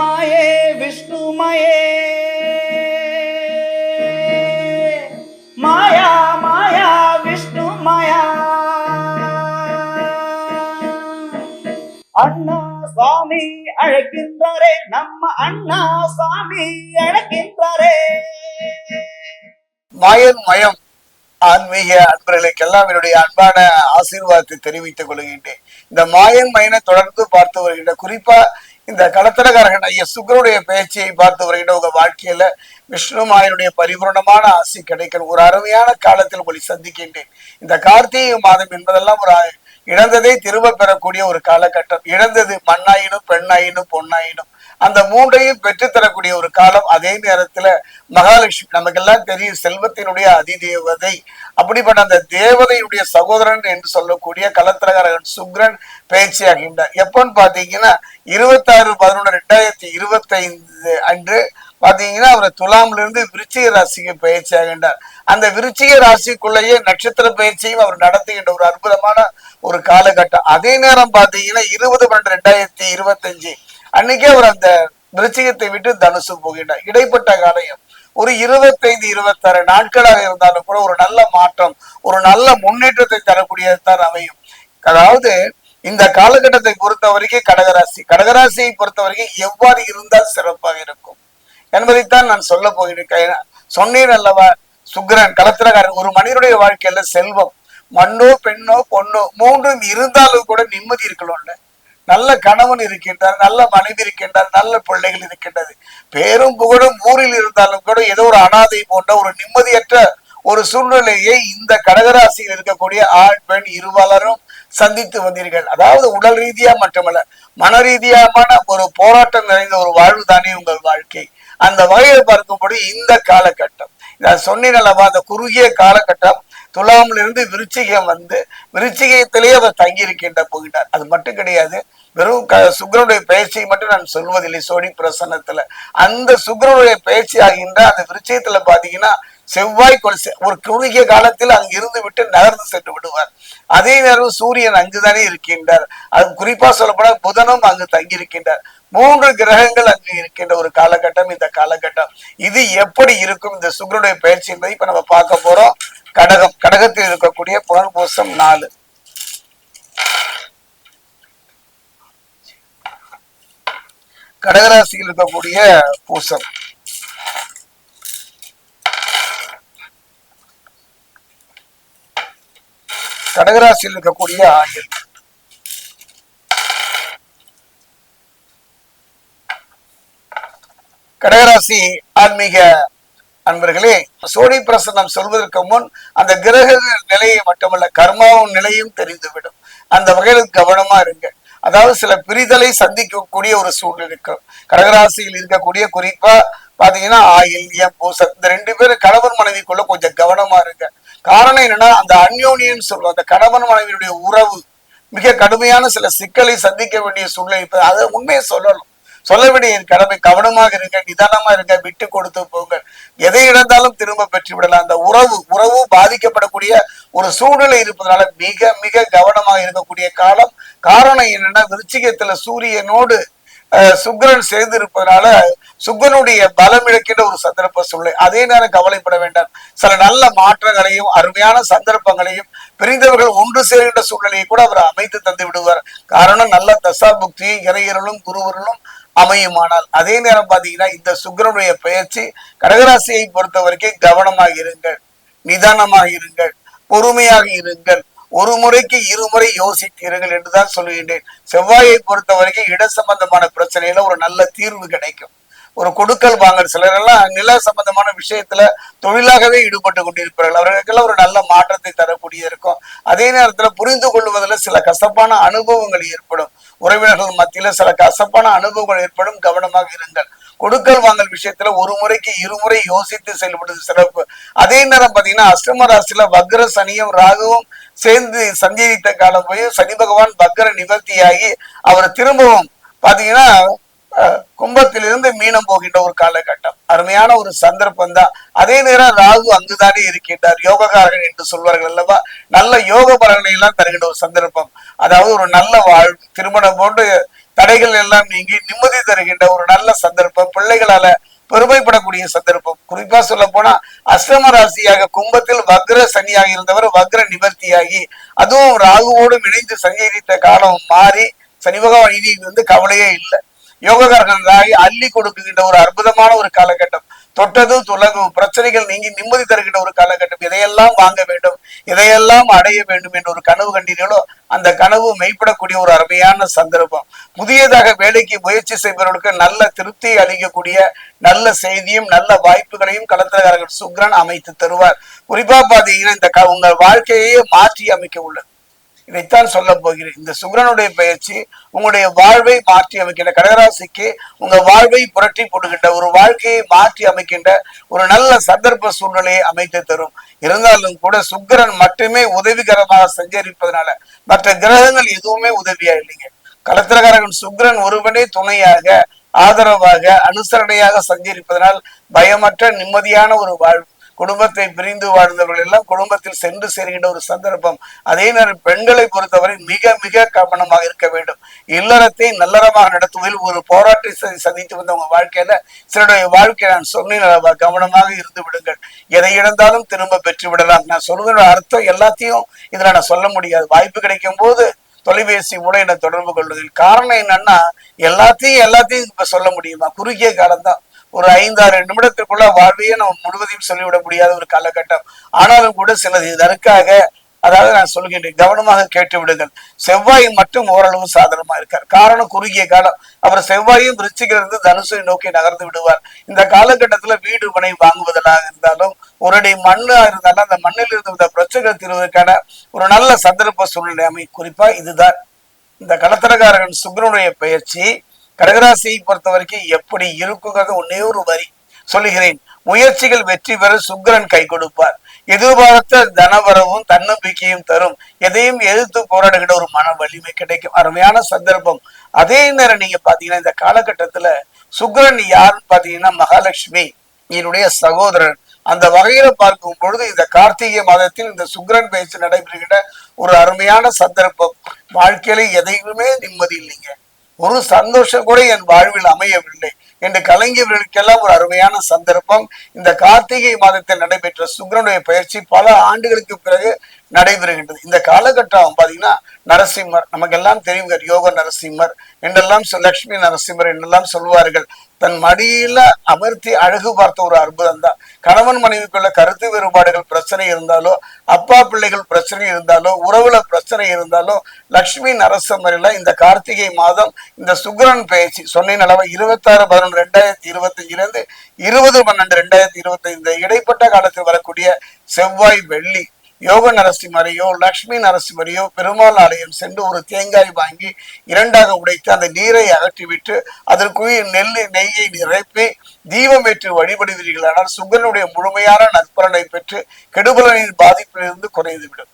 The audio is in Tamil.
மாயே விஷ்ணுமயே மாயா மாயா விஷ்ணு மாயா. அண்ணா சுவாமி அழைக்கின்றாரே நம்ம அண்ணா சுவாமி அழைக்கின்றாரே. மாயன் மயம் ஆன்மீக அன்பர்களுக்கெல்லாம் என்னுடைய அன்பான ஆசீர்வாதத்தை தெரிவித்துக் கொள்கின்றேன். இந்த மாயன் மயனை தொடர்ந்து பார்த்து வருகின்ற குறிப்பா இந்த களத்திரகாரகன் ஐயா சுக்கருடைய பேச்சையை பார்த்து வருகின்ற உங்க வாழ்க்கையில விஷ்ணு மாயனுடைய பரிபூரணமான ஆசி கிடைக்கணும். ஒரு அருமையான காலத்தில் உங்களை சந்திக்கின்றேன். இந்த கார்த்திகை மாதம் என்பதெல்லாம் ஒரு இழந்ததை திரும்ப பெறக்கூடிய ஒரு காலகட்டம். இழந்தது மண்ணாயினும் பெண்ணாயினும் பொன்னாயினும். அந்த மூன்றையும் பெற்றுத்தரக்கூடிய ஒரு காலம் அதே நேரத்துல மகாலட்சுமி. நமக்கெல்லாம் தெரியும் செல்வத்தினுடைய அதிதேவதை. அப்படிப்பட்ட அந்த தேவதையுடைய சகோதரன் என்று சொல்லக்கூடிய கலத்திரகாரகன் சுக்ரன் பேச்சியாகின்றார் எப்போன்னு பாத்தீங்கன்னா இருபத்தாறு பதினொன்று ரெண்டாயிரத்தி இருபத்தைந்து அன்று பாத்தீங்கன்னா அவர் துலாம்ல இருந்து விருச்சிக ராசிக்கு பயிற்சி ஆகின்றார் அந்த விருச்சிக ராசிக்குள்ளேயே நட்சத்திர பயிற்சியும் அவர் நடத்துகின்ற ஒரு அற்புதமான ஒரு காலகட்டம். அதே நேரம் பாத்தீங்கன்னா இருபது பன்னெண்டு ரெண்டாயிரத்தி இருபத்தஞ்சு அன்னைக்கே அவர் அந்த விருச்சிகத்தை விட்டு தனுசு போகின்றார். இடைப்பட்ட காலம் ஒரு இருபத்தைந்து இருபத்தாறு நாட்களாக இருந்தாலும் கூட ஒரு நல்ல மாற்றம் ஒரு நல்ல முன்னேற்றத்தை தரக்கூடியதுதான் அமையும். அதாவது இந்த காலகட்டத்தை பொறுத்த வரைக்கும் கடகராசி. கடகராசியை பொறுத்த வரைக்கும் எவ்வாறு இருந்தால் சிறப்பாக இருக்கும். என்பதைத்தான் நான் சொல்ல போகிறேன் சொன்னேன் அல்லவா சுக்கிரன் கலத்திரகாரன் ஒரு மனிதனுடைய வாழ்க்கையில செல்வம் மண்ணோ பெண்ணோ பொண்ணோ மூன்றும் இருந்தாலும் கூட நிம்மதி இருக்கணும்ல. நல்ல கணவன் இருக்கின்றார் நல்ல மனைவி இருக்கின்றார் நல்ல பிள்ளைகள் இருக்கின்றது. பேரும் புகழும் ஊரில் இருந்தாலும் கூட ஏதோ ஒரு அனாதை போன்ற ஒரு நிம்மதியற்ற ஒரு சூழ்நிலையை இந்த கடகராசியில் இருக்கக்கூடிய ஆண் பெண் இருவலரும் சந்தித்து வந்தீர்கள். அதாவது உடல் ரீதியா மட்டுமல்ல மன ரீதியான ஒரு போராட்டம் நிறைந்த ஒரு வாழ்வு தானே உங்கள் வாழ்க்கை. அந்த வகையில் பார்க்கும்படி இந்த காலகட்டம். நான் சொன்னேன் அல்லவா அந்த குறுகிய காலகட்டம் துலாமிலிருந்து விருச்சிகம் வந்து விருச்சிகத்திலேயே அவர் தங்கி இருக்கின்ற போகிறார் அது மட்டும் கிடையாது வெறும் க சுக்கரனுடைய பயிற்சியை மட்டும் நான் சொல்வதில்லை. சோழி பிரசன்னத்துல. அந்த சுக்கரனுடைய பயிற்சி ஆகின்ற அந்த விருச்சயத்துல பாத்தீங்கன்னா செவ்வாய் ஒரு குறுகிய காலத்தில் அங்கு இருந்து விட்டு நகர்ந்து சென்று விடுவார். அதே நேரம் சூரியன் அங்குதானே இருக்கின்றார். அது குறிப்பா சொல்லப்போனால் புதனும் அங்கு தங்கி இருக்கின்றார் மூன்று கிரகங்கள் அங்கு இருக்கின்ற ஒரு காலகட்டம் இந்த காலகட்டம். இது எப்படி இருக்கும்? இந்த சுக்கரனுடைய பயிற்சி என்பதை இப்ப நம்ம பார்க்க போறோம். கடகம் கடகத்தில் இருக்கக்கூடிய புனர்பூசம் நாலு. கடகராசியில் இருக்கக்கூடிய பூசம். கடகராசியில் இருக்கக்கூடிய ஆயுள் கடகராசி ஆன்மீக அன்பர்களே சோழி பிரசன்னம் சொல்வதற்கு முன் அந்த கிரக நிலையை மட்டுமல்ல கர்மாவும் நிலையும் தெரிந்துவிடும். அந்த வகையில் கவனமா இருங்க அதாவது சில பிரிதலை சந்திக்கக்கூடிய ஒரு சூழ்நிலை இருக்கும் கடகராசியில் இருக்கக்கூடிய குறிப்பா பாத்தீங்கன்னா ஆயில் எம் பூசம் இந்த ரெண்டு பேரும் கணவன் மனைவிக்குள்ள கொஞ்சம் கவனமா இருங்க. காரணம் என்னன்னா அந்த அன்யோனியன் சொல்லுவோம் அந்த கணவன் மனைவியுடைய உறவு மிக கடுமையான சில சிக்கலை சந்திக்க வேண்டிய சூழ்நிலை. இப்போ அதை உண்மையை சொல்லணும். சொல்ல வேண்டிய கடமை கவனமாக இருங்க நிதானமா இருங்க விட்டு கொடுத்து போங்க எதை இழந்தாலும் திரும்ப பெற்று விடலாம். அந்த உறவு உறவு பாதிக்கப்படக்கூடிய ஒரு சூழ்நிலை இருப்பதனால மிக மிக கவனமாக இருக்கக்கூடிய காலம். காரணம் என்னன்னா விருச்சிகத்துல சூரியனோடு சுக்கரன் சேர்ந்து சுக்கரனுடைய சுக்கிரனுடைய பலம் இழக்கின்ற ஒரு சந்தர்ப்ப சூழ்நிலை. அதே நேரம் கவலைப்பட வேண்டாம். சில நல்ல மாற்றங்களையும் அருமையான சந்தர்ப்பங்களையும் பிரிந்தவர்கள் ஒன்று சேர்கின்ற சூழ்நிலையை கூட அவர் அமைத்து தந்து விடுவார். காரணம் நல்ல தசா புக்தி இறையர்களும் குருவர்களும் அமையுமானால். அதே நேரம் பாத்தீங்கன்னா இந்த சுக்கிரனுடைய பெயர்ச்சி கடகராசியை பொறுத்த வரைக்கும் கவனமாக இருங்கள் நிதானமாக இருங்கள் பொறுமையாக இருங்கள். ஒரு முறைக்கு இருமுறை யோசித்தீர்கள் என்றுதான் சொல்லுகின்றேன். செவ்வாயை பொறுத்த வரைக்கும் இட சம்பந்தமான பிரச்சனையில ஒரு நல்ல தீர்வு கிடைக்கும். ஒரு கொடுக்கல் வாங்கல் சிலரெல்லாம் நில சம்பந்தமான விஷயத்துல தொழிலாகவே ஈடுபட்டு கொண்டிருப்பார்கள். அவர்களுக்கெல்லாம் ஒரு நல்ல மாற்றத்தை தரக்கூடிய இருக்கும். அதே நேரத்துல புரிந்து கொள்வதில் சில கசப்பான அனுபவங்கள் ஏற்படும். உறவினர்கள் மத்தியில சில கசப்பான அனுபவங்கள் ஏற்படும். கவனமாக இருங்கள். கொடுக்கல் வாங்கல் விஷயத்துல ஒரு முறைக்கு இருமுறை யோசித்து செயல்படுவது சிறப்பு. அதே நேரம் பாத்தீங்கன்னா அஷ்டம ராசியில வக்ர சனியும் ராகுவும் சேர்ந்து சஞ்சரித்த காலம் போய் சனி பகவான் பக்கர நிவர்த்தியாகி அவர் திரும்பவும் பாத்தீங்கன்னா கும்பத்திலிருந்து மீனம் போகின்ற ஒரு காலகட்டம். அருமையான ஒரு சந்தர்ப்பம் தான். அதே நேரம் ராகு அங்குதானே இருக்கின்றார். யோகக்காரகன் என்று சொல்வார்கள் அல்லவா? நல்ல யோக பலனை எல்லாம் தருகின்ற ஒரு சந்தர்ப்பம். அதாவது ஒரு நல்ல வாழ்வு திருமணம் போன்று தடைகள் எல்லாம் நீங்கி நிம்மதி தருகின்ற ஒரு நல்ல சந்தர்ப்பம். பிள்ளைகளால பெருமைப்படக்கூடிய சந்தர்ப்பம். குறிப்பா சொல்ல போனா அஷ்டம ராசியாக கும்பத்தில் வக்ர சனியாக இருந்தவர் வக்ர நிவர்த்தியாகி அதுவும் ராகுவோடும் இணைந்து சஞ்சரித்த காலம் மாறி சனி பகவான் இனி வந்து கவலையே இல்லை. யோககாரகனாகி அள்ளி கொடுக்குகின்ற ஒரு அற்புதமான ஒரு காலகட்டம். தொட்டது துலகும் பிரச்சனைகள் நீங்கி நிம்மதி தருகின்ற ஒரு காலகட்டம். இதையெல்லாம் வாங்க வேண்டும் இதையெல்லாம் அடைய வேண்டும் என்ற ஒரு கனவு கண்டீர்களோ அந்த கனவு மெய்ப்படக்கூடிய ஒரு அருமையான சந்தர்ப்பம். புதியதாக வேலைக்கு முயற்சி செய்பவர்களுக்கு நல்ல திருப்தியை அளிக்கக்கூடிய நல்ல செய்தியும் நல்ல வாய்ப்புகளையும் கலந்தகாரர்கள் சுக்ரன் அமைத்து தருவார். குறிப்பா பாத்தீங்கன்னா இந்த க- உங்கள் வாழ்க்கையே மாற்றி அமைக்க உள்ளது. இதைத்தான் சொல்ல போகிறேன். இந்த சுக்கரனுடைய பயிற்சி உங்களுடைய வாழ்வை மாற்றி அமைக்கின்ற கடகராசிக்கு உங்க வாழ்வை புரட்டி போடுகின்ற ஒரு வாழ்க்கையை மாற்றி அமைக்கின்ற ஒரு நல்ல சந்தர்ப்ப சூழ்நிலையை அமைத்து தரும். இருந்தாலும் கூட சுக்கிரன் மட்டுமே உதவிகரமாக சஞ்சரிப்பதனால மற்ற கிரகங்கள் எதுவுமே உதவியா இல்லைங்க. கலத்திரகாரகன் சுக்கிரன் ஒருவனே துணையாக ஆதரவாக அனுசரணையாக சஞ்சரிப்பதனால் பயமற்ற நிம்மதியான ஒரு வாழ்வு குடும்பத்தை பிரிந்து வாழ்ந்தவர்கள் எல்லாம் குடும்பத்தில் சென்று சேர்கின்ற ஒரு சந்தர்ப்பம். அதே நேரம் பெண்களை பொறுத்தவரை மிக மிக கவனமாக இருக்க வேண்டும். இல்லறத்தை நல்லறமாக நடத்துவதில் ஒரு போராட்டத்தை சந்தித்து வந்த உங்க வாழ்க்கையில சிலருடைய வாழ்க்கை நான் சொன்னேன் கவனமாக இருந்து விடுங்கள். எதை இழந்தாலும் திரும்ப பெற்று விடலாம். நான் சொல்வதோட அர்த்தம் எல்லாத்தையும் இதுல நான் சொல்ல முடியாது. வாய்ப்பு கிடைக்கும் போது தொலைபேசி மூலம் என்னை தொடர்பு கொள்வதில் காரணம் என்னன்னா எல்லாத்தையும் எல்லாத்தையும் இப்ப சொல்ல முடியுமா? குறுகிய காலம்தான். ஒரு ஐந்தாறு நிமிடத்திற்குள்ள வாழ்வையே நம்ம முழுவதையும் சொல்லிவிட முடியாத ஒரு காலகட்டம். ஆனாலும் கூட சிலது இதற்காக அதாவது நான் சொல்கின்றேன் கவனமாக கேட்டு விடுங்கள் செவ்வாய் மட்டும் ஓரளவு சாதனமா இருக்கார். காரணம் குறுகிய காலம். அவர் செவ்வாயும் விருச்சிகிலிருந்து தனுசை நோக்கி நகர்ந்து விடுவார். இந்த காலகட்டத்துல வீடு மனை வாங்குவதாக இருந்தாலும் ஒரு அடி மண்ணா இருந்தாலும் அந்த மண்ணில் இருந்து இந்த பிரச்சனை தீர்வதற்கான ஒரு நல்ல சந்தர்ப்ப சூழ்நிலை அமை குறிப்பா இதுதான். இந்த கடத்தரகாரகன் சுக்கிரனுடைய பயிற்சி. கடகராசியை பொறுத்த வரைக்கும் எப்படி இருக்குங்கிறது ஒன்னே ஒரு வரி. சொல்லுகிறேன் முயற்சிகள் வெற்றி பெற சுக்கிரன் கை கொடுப்பார். எதிர்பார்த்த தனவரவும் தன்னம்பிக்கையும் தரும். எதையும் எதிர்த்து போராடுகிற ஒரு மன வலிமை கிடைக்கும். அருமையான சந்தர்ப்பம். அதே நேரம் நீங்க பாத்தீங்கன்னா இந்த காலகட்டத்துல சுக்கிரன் யாருன்னு பாத்தீங்கன்னா மகாலட்சுமி என்னுடைய சகோதரன் அந்த வகையில பார்க்கும் பொழுது இந்த கார்த்திகை மாதத்தில் இந்த சுக்கிரன் பேச்சு நடைபெறுகிற ஒரு அருமையான சந்தர்ப்பம். வாழ்க்கையில எதையுமே நிம்மதி இல்லைங்க. ஒரு சந்தோஷம் கூட என் வாழ்வில் அமையவில்லை. என்று கலைஞர்களுக்கெல்லாம் ஒரு அருமையான சந்தர்ப்பம். இந்த கார்த்திகை மாதத்தில் நடைபெற்ற சுக்கிரனுடைய பயிற்சி பல ஆண்டுகளுக்கு பிறகு நடைபெறுகின்றது. இந்த காலகட்டம் பாத்தீங்கன்னா நரசிம்மர் நமக்கெல்லாம் தெரியுங்க யோக நரசிம்மர் என்றெல்லாம் லக்ஷ்மி லட்சுமி நரசிம்மர் என்றெல்லாம் சொல்வார்கள் தன் மடியில அமர்த்தி அழகு பார்த்த ஒரு அற்புதம் தான் கணவன் மனைவிக்குள்ள கருத்து வேறுபாடுகள் பிரச்சனை இருந்தாலோ அப்பா பிள்ளைகள் பிரச்சனை இருந்தாலோ உறவுல பிரச்சனை இருந்தாலோ லட்சுமி நரசம்மரில இந்த கார்த்திகை மாதம் இந்த சுக்கிரன் பயிற்சி சொன்ன அளவு இருபத்தாறு பதினொன்று ரெண்டாயிரத்தி இருபத்தஞ்சிலிருந்து இருபது பன்னெண்டு ரெண்டாயிரத்தி இருபத்தைந்து இடைப்பட்ட காலத்தில் வரக்கூடிய செவ்வாய் வெள்ளி யோக நரசிம்மரையோ லக்ஷ்மி நரசிம்மரையோ பெருமாள் ஆலயம் சென்று ஒரு தேங்காய் வாங்கி இரண்டாக உடைத்து அந்த நீரை அகற்றிவிட்டு அதற்குரிய நெல் நெய்யை நிரப்பி தீபம் ஏற்று வழிபடுவீர்களானால் சுகனுடைய முழுமையான நற்பலனை பெற்று கெடுபலனின் பாதிப்பிலிருந்து குறைந்துவிடும்.